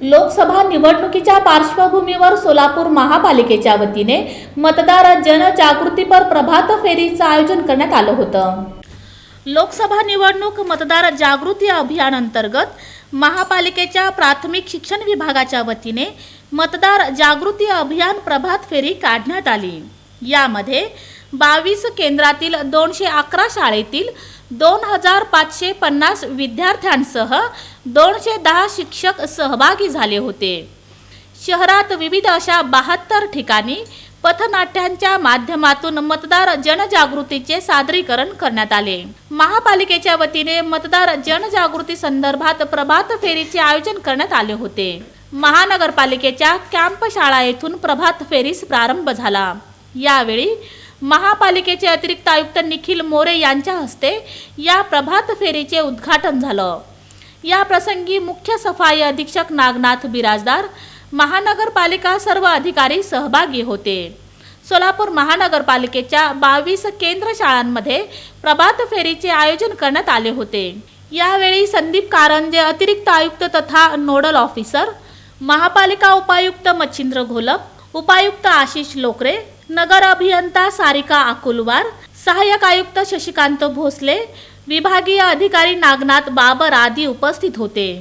लोकसभा निवडणुकीच्या पार्श्वभूमीवर सोलापूर महापालिकेच्या वतीने मतदार जनजागृतीपर प्रभात फेरीचं आयोजन करण्यात आलं होतं. लोकसभा निवडणूक मतदार जागृती अभियान अंतर्गत महापालिकेच्या प्राथमिक शिक्षण विभागाच्या वतीने मतदार जागृती अभियान प्रभात फेरी काढण्यात आली. यामध्ये बावीस केंद्रातील दोनशे अकरा शाळेतील दोन हजार पाचशे पन्नास विद्यार्थ्यांसह दोनशे दहा शिक्षक सहभागी झाले होते. शहरात विविध अशा बहात्तर ठिकाणी पथनाट्यांच्या माध्यमातून मतदार जनजागृतीचे सादरीकरण करण्यात आले. महापालिकेच्या वतीने मतदार जनजागृती संदर्भात प्रभात फेरीचे आयोजन करण्यात आले होते. महानगरपालिकेच्या कॅम्प शाळा येथून प्रभात फेरीस प्रारंभ झाला. यावेळी महापालिकेचे अतिरिक्त आयुक्त निखिल मोरे यांच्या हस्ते या प्रभात फेरीचे उद्घाटन झालं. या प्रसंगी मुख्य सफाई अधीक्षक नागनाथ बिराजदार महानगरपालिका सर्व अधिकारी सहभागी होते. सोलापूर महानगरपालिकेच्या बावीस केंद्र शाळांमध्ये प्रभात फेरीचे आयोजन करण्यात आले होते. यावेळी संदीप कारंजे अतिरिक्त आयुक्त तथा नोडल ऑफिसर महापालिका उपायुक्त मच्छिंद्र घोलप उपायुक्त आशिष लोकरे नगर अभियंता सारिका अकुलवार सहाय्यक आयुक्त शशिकांत भोसले विभागीय अधिकारी नागनाथ बाबर आदी उपस्थित होते.